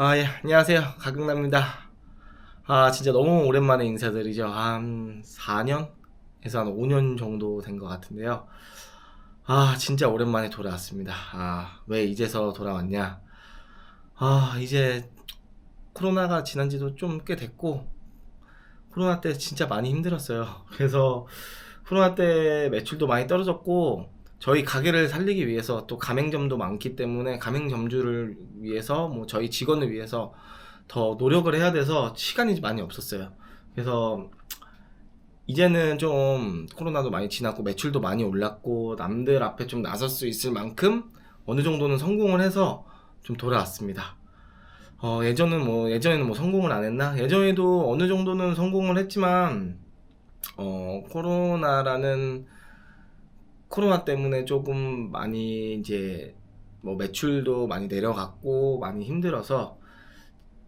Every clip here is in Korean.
아, 예, 안녕하세요. 가극남입니다. 아, 진짜 너무 오랜만에 인사드리죠. 한 4년에서 한 5년 정도 된 것 같은데요. 아, 진짜 오랜만에 돌아왔습니다. 아, 왜 이제서 돌아왔냐? 아, 이제 코로나가 지난 지도 좀 꽤 됐고, 코로나 때 진짜 많이 힘들었어요. 그래서 코로나 때 매출도 많이 떨어졌고, 저희 가게를 살리기 위해서 또 가맹점도 많기 때문에 가맹점주를 위해서 뭐 저희 직원을 위해서 더 노력을 해야 돼서 시간이 많이 없었어요. 그래서 이제는 좀 코로나도 많이 지났고 매출도 많이 올랐고 남들 앞에 좀 나설 수 있을 만큼 어느 정도는 성공을 해서 좀 돌아왔습니다. 어, 예전은 뭐 예전에는 뭐 성공을 안 했나? 예전에도 어느 정도는 성공을 했지만 어, 코로나라는 코로나 때문에 조금 많이 이제 뭐 매출도 많이 내려갔고 많이 힘들어서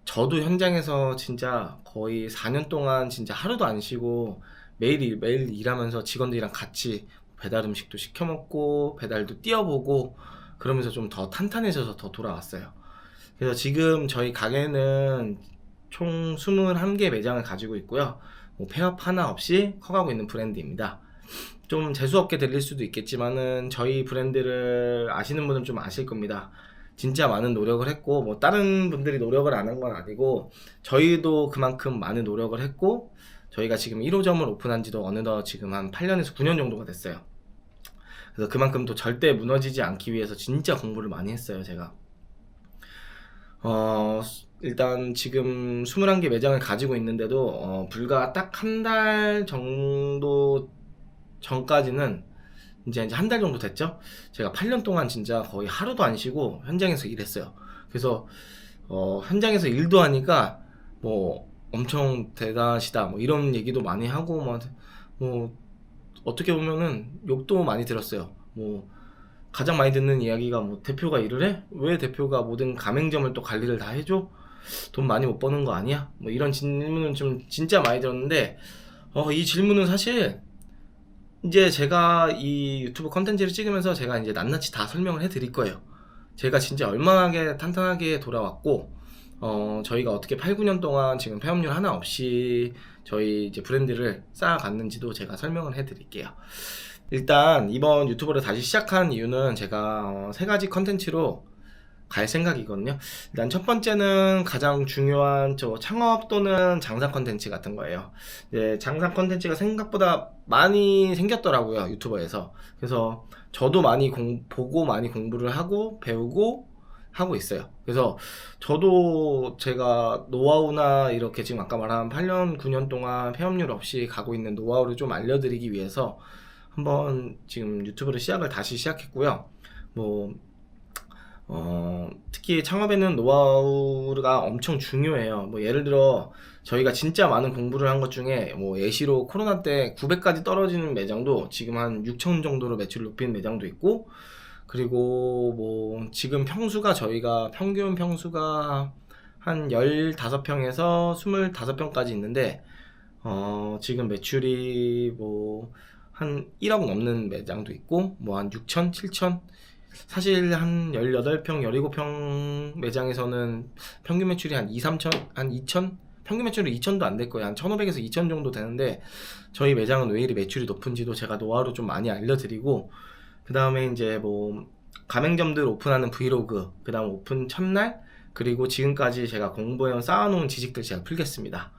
저도 현장에서 진짜 거의 4년 동안 진짜 하루도 안 쉬고 매일 일- 매일 일하면서 직원들이랑 같이 배달 음식도 시켜 먹고 배달도 뛰어보고 그러면서 좀 더 탄탄해져서 더 돌아왔어요. 그래서 지금 저희 가게는 총 21개 매장을 가지고 있고요. 뭐 폐업 하나 없이 커가고 있는 브랜드입니다. 좀 재수없게 들릴 수도 있겠지만은 저희 브랜드를 아시는 분은 좀 아실 겁니다. 진짜 많은 노력을 했고 뭐 다른 분들이 노력을 안 한 건 아니고 저희도 그만큼 많은 노력을 했고 저희가 지금 1호점을 오픈한 지도 어느덧 지금 한 8년에서 9년 정도가 됐어요. 그래서 그만큼 또 절대 무너지지 않기 위해서 진짜 공부를 많이 했어요, 제가. 어, 일단 지금 21개 매장을 가지고 있는데도 어, 불과 딱 한 달 정도 전까지는 이제 이제 한 달 정도 됐죠. 제가 8년 동안 진짜 거의 하루도 안 쉬고 현장에서 일했어요. 그래서 어, 현장에서 일도 하니까 뭐 엄청 대단하시다 뭐 이런 얘기도 많이 하고 뭐, 뭐 어떻게 보면은 욕도 많이 들었어요. 뭐 가장 많이 듣는 이야기가 뭐 대표가 일을 해? 왜 대표가 모든 가맹점을 또 관리를 다 해줘? 돈 많이 못 버는 거 아니야? 뭐 이런 질문은 좀 진짜 많이 들었는데 어, 이 질문은 사실 이제 제가 이 유튜브 컨텐츠를 찍으면서 제가 이제 낱낱이 다 설명을 해드릴 거예요. 제가 진짜 얼마나 탄탄하게 돌아왔고, 어, 저희가 어떻게 8, 9년 동안 지금 폐업률 하나 없이 저희 이제 브랜드를 쌓아갔는지도 제가 설명을 해드릴게요. 일단 이번 유튜브를 다시 시작한 이유는 제가 어, 세 가지 컨텐츠로 갈 생각이거든요. 일단 첫 번째는 가장 중요한 저 창업 또는 장사 컨텐츠 같은 거예요. 이제 장사 컨텐츠가 생각보다 많이 생겼더라고요 유튜버에서. 그래서 저도 많이 공- 보고 많이 공부를 하고 배우고 하고 있어요. 그래서 저도 제가 노하우나 이렇게 지금 아까 말한 8년, 9년 동안 폐업률 없이 가고 있는 노하우를 좀 알려드리기 위해서 한번 지금 유튜브를 시작을 다시 시작했고요. 뭐 어, 특히 창업에는 노하우가 엄청 중요해요. 뭐 예를 들어 저희가 진짜 많은 공부를 한 것 중에 뭐 예시로 코로나 때 900까지 떨어지는 매장도 지금 한 6천 정도로 매출 높이는 매장도 있고 그리고 뭐 지금 평수가 저희가 평균 평수가 한 15평에서 25평까지 있는데 어, 지금 매출이 뭐 한 1억 넘는 매장도 있고 뭐 한 6천, 7천 사실 한 18평, 17평 매장에서는 평균 매출이 한 2, 3천, 한 2천? 평균 매출이 2천도 안 될 거예요. 한 1,500에서 2천 정도 되는데 저희 매장은 왜 이리 매출이 높은지도 제가 노하우로 좀 많이 알려드리고 그 다음에 이제 뭐 가맹점들 오픈하는 브이로그 그 다음 오픈 첫날 그리고 지금까지 제가 공부해온 쌓아놓은 지식들 제가 풀겠습니다.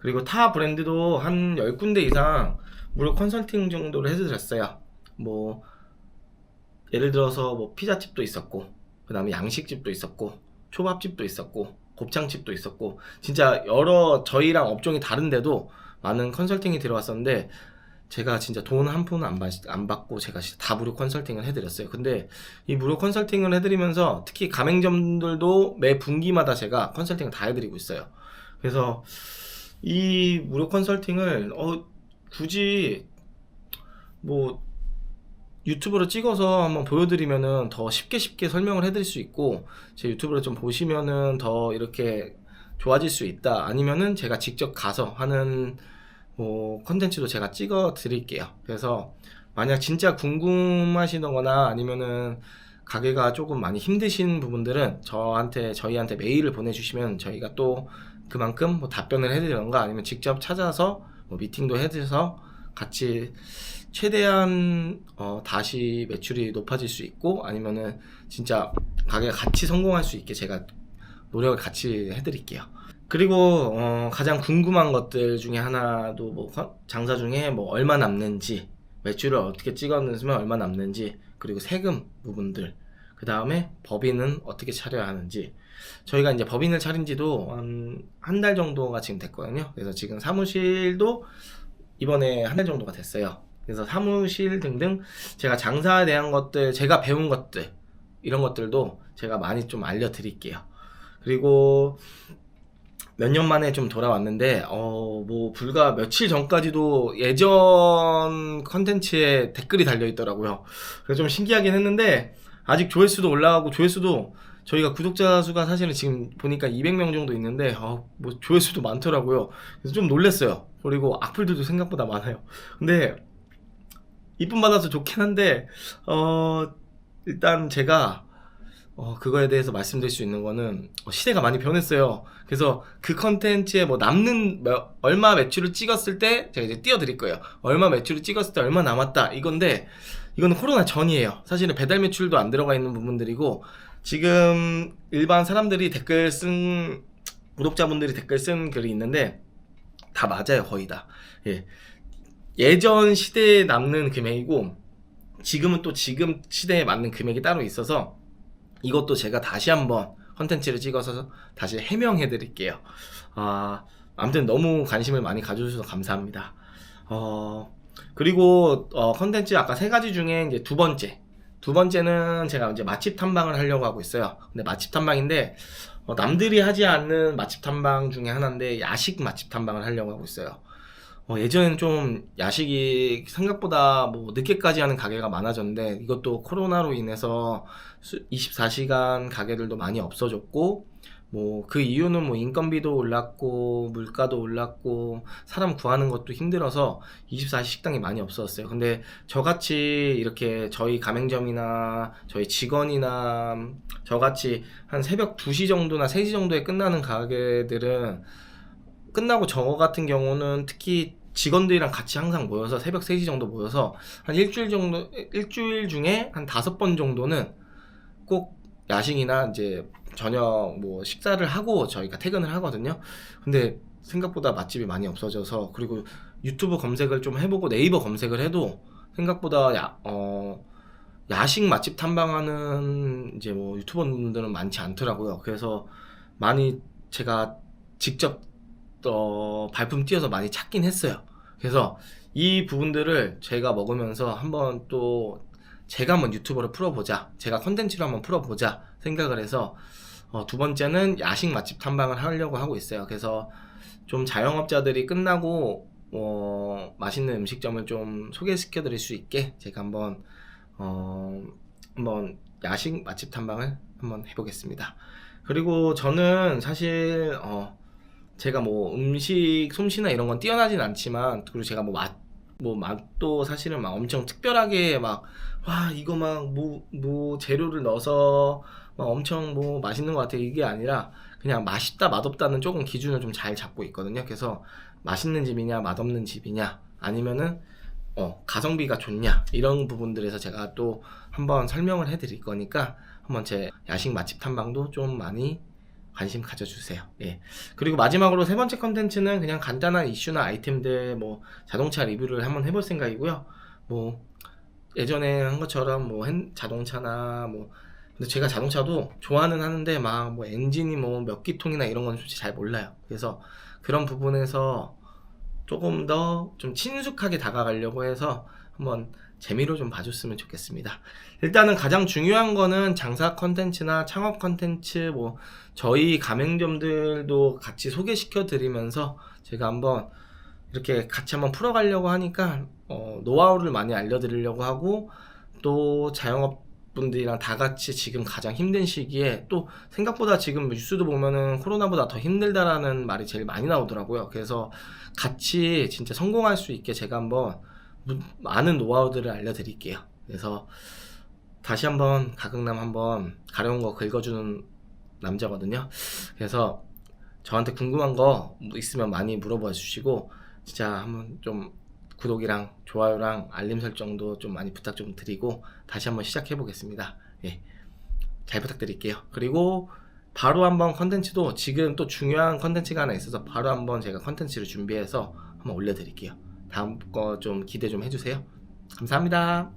그리고 타 브랜드도 한 10군데 이상 무료 컨설팅 정도를 해드렸어요. 뭐 예를 들어서 뭐 피자집도 있었고 그 다음에 양식집도 있었고 초밥집도 있었고 곱창집도 있었고 진짜 여러 저희랑 업종이 다른데도 많은 컨설팅이 들어왔었는데 제가 진짜 돈 한 푼 안 안 받고 제가 다 무료 컨설팅을 해드렸어요. 근데 이 무료 컨설팅을 해드리면서 특히 가맹점들도 매 분기마다 제가 컨설팅을 다 해드리고 있어요. 그래서 이 무료 컨설팅을 어, 굳이 뭐 유튜브로 찍어서 한번 보여드리면은 더 쉽게 쉽게 설명을 해드릴 수 있고 제 유튜브를 좀 보시면은 더 이렇게 좋아질 수 있다. 아니면은 제가 직접 가서 하는 뭐 컨텐츠도 제가 찍어 드릴게요. 그래서 만약 진짜 궁금하시거나 아니면은 가게가 조금 많이 힘드신 부분들은 저한테 저희한테 메일을 보내주시면 저희가 또 그만큼 뭐 답변을 해드리던가 아니면 직접 찾아서 뭐 미팅도 해드려서 같이 최대한 어, 다시 매출이 높아질 수 있고 아니면은 진짜 가게가 같이 성공할 수 있게 제가 노력을 같이 해드릴게요. 그리고 어, 가장 궁금한 것들 중에 하나도 뭐 컨- 장사 중에 뭐 얼마 남는지 매출을 어떻게 찍었으면 얼마 남는지 그리고 세금 부분들 그 다음에 법인은 어떻게 차려야 하는지 저희가 이제 법인을 차린 지도 한한달 정도가 지금 됐거든요. 그래서 지금 사무실도 이번에 한 달 정도가 됐어요. 그래서 사무실 등등 제가 장사에 대한 것들, 제가 배운 것들 이런 것들도 제가 많이 좀 알려드릴게요. 그리고 몇 년 만에 좀 돌아왔는데 어 뭐 불과 며칠 전까지도 예전 컨텐츠에 댓글이 달려 있더라고요. 그래서 좀 신기하긴 했는데 아직 조회수도 올라가고 조회수도 저희가 구독자 수가 사실은 지금 보니까 200명 정도 있는데 어, 뭐 조회수도 많더라고요. 그래서 좀 놀랐어요. 그리고 악플들도 생각보다 많아요. 근데 이쁨 받아서 좋긴 한데 어 일단 제가 어, 그거에 대해서 말씀드릴 수 있는 거는 어, 시대가 많이 변했어요. 그래서 그 컨텐츠에 뭐 남는 몇- 얼마 매출을 찍었을 때 제가 이제 띄워드릴 거예요. 얼마 매출을 찍었을 때 얼마 남았다 이건데 이거는 코로나 전이에요. 사실은 배달 매출도 안 들어가 있는 부분들이고 지금 일반 사람들이 댓글 쓴 구독자분들이 댓글 쓴 글이 있는데 다 맞아요 거의 다. 예. 예전 시대에 남는 금액이고 지금은 또 지금 시대에 맞는 금액이 따로 있어서 이것도 제가 다시 한번 컨텐츠를 찍어서 다시 해명해 드릴게요. 아, 아무튼 너무 관심을 많이 가져주셔서 감사합니다. 어, 그리고 어, 컨텐츠 아까 세 가지 중에 이제 두 번째. 두 번째는 제가 이제 맛집 탐방을 하려고 하고 있어요. 근데 맛집 탐방인데 어, 남들이 하지 않는 맛집 탐방 중에 하나인데 야식 맛집 탐방을 하려고 하고 있어요. 어, 예전에는 좀 야식이 생각보다 뭐 늦게까지 하는 가게가 많아졌는데 이것도 코로나로 인해서 24시간 가게들도 많이 없어졌고 뭐 그 이유는 뭐 인건비도 올랐고 물가도 올랐고 사람 구하는 것도 힘들어서 24시 식당이 많이 없어졌어요. 근데 저같이 이렇게 저희 가맹점이나 저희 직원이나 저같이 한 새벽 2시 정도나 3시 정도에 끝나는 가게들은 끝나고 저 같은 경우는 특히 직원들이랑 같이 항상 모여서 새벽 3시 정도 모여서 한 일주일 정도 일주일 중에 한 다섯 번 정도는 꼭 야식이나 이제 저녁 뭐 식사를 하고 저희가 퇴근을 하거든요. 근데 생각보다 맛집이 많이 없어져서 그리고 유튜브 검색을 좀 해보고 네이버 검색을 해도 생각보다 야, 어, 야식 맛집 탐방하는 이제 뭐 유튜버분들은 많지 않더라고요. 그래서 많이 제가 직접 어, 발품 띄어서 많이 찾긴 했어요. 그래서 이 부분들을 제가 먹으면서 한번 또 제가 한번 유튜버를 풀어보자. 제가 컨텐츠를 한번 풀어보자 생각을 해서 어, 두 번째는 야식 맛집 탐방을 하려고 하고 있어요. 그래서 좀 자영업자들이 끝나고 어, 맛있는 음식점을 좀 소개시켜 드릴 수 있게 제가 한번 어, 한번 야식 맛집 탐방을 한번 해보겠습니다. 그리고 저는 사실 어, 제가 뭐 음식 솜씨나 이런 건 뛰어나진 않지만 그리고 제가 뭐 맛 뭐 맛도 사실은 막 엄청 특별하게 막 와 이거 막뭐뭐 재료를 넣어서 막 엄청 뭐 맛있는 것 같아 이게 아니라 그냥 맛있다 맛없다는 조금 기준을 좀 잘 잡고 있거든요. 그래서 맛있는 집이냐 맛없는 집이냐 아니면은 어 가성비가 좋냐 이런 부분들에서 제가 또 한번 설명을 해드릴 거니까 한번 제 야식 맛집 탐방도 좀 많이 관심 가져주세요. 예. 그리고 마지막으로 세 번째 컨텐츠는 그냥 간단한 이슈나 아이템들 뭐 자동차 리뷰를 한번 해볼 생각이고요. 뭐 예전에 한 것처럼 뭐 핸- 자동차나 뭐 근데 제가 자동차도 좋아는 하는데 막 뭐 엔진이 뭐 몇 기통이나 이런 건 솔직히 잘 몰라요. 그래서 그런 부분에서 조금 더 좀 친숙하게 다가가려고 해서 한번 재미로 좀 봐줬으면 좋겠습니다. 일단은 가장 중요한 거는 장사 컨텐츠나 창업 컨텐츠 뭐 저희 가맹점들도 같이 소개시켜 드리면서 제가 한번 이렇게 같이 한번 풀어가려고 하니까 어, 노하우를 많이 알려드리려고 하고 또 자영업 분들이랑 다 같이 지금 가장 힘든 시기에 또 생각보다 지금 뉴스도 보면은 코로나보다 더 힘들다라는 말이 제일 많이 나오더라고요. 그래서 같이 진짜 성공할 수 있게 제가 한번 무- 많은 노하우들을 알려드릴게요. 그래서 다시 한번 가극남 한번 가려운 거 긁어주는 남자거든요. 그래서 저한테 궁금한 거 있으면 많이 물어봐 주시고 진짜 한번 좀 구독이랑 좋아요랑 알림 설정도 좀 많이 부탁 좀 드리고 다시 한번 시작해 보겠습니다. 예. 잘 부탁드릴게요. 그리고 바로 한번 컨텐츠도 지금 또 중요한 컨텐츠가 하나 있어서 바로 한번 제가 컨텐츠를 준비해서 한번 올려드릴게요. 다음 거 좀 기대 좀 해주세요. 감사합니다.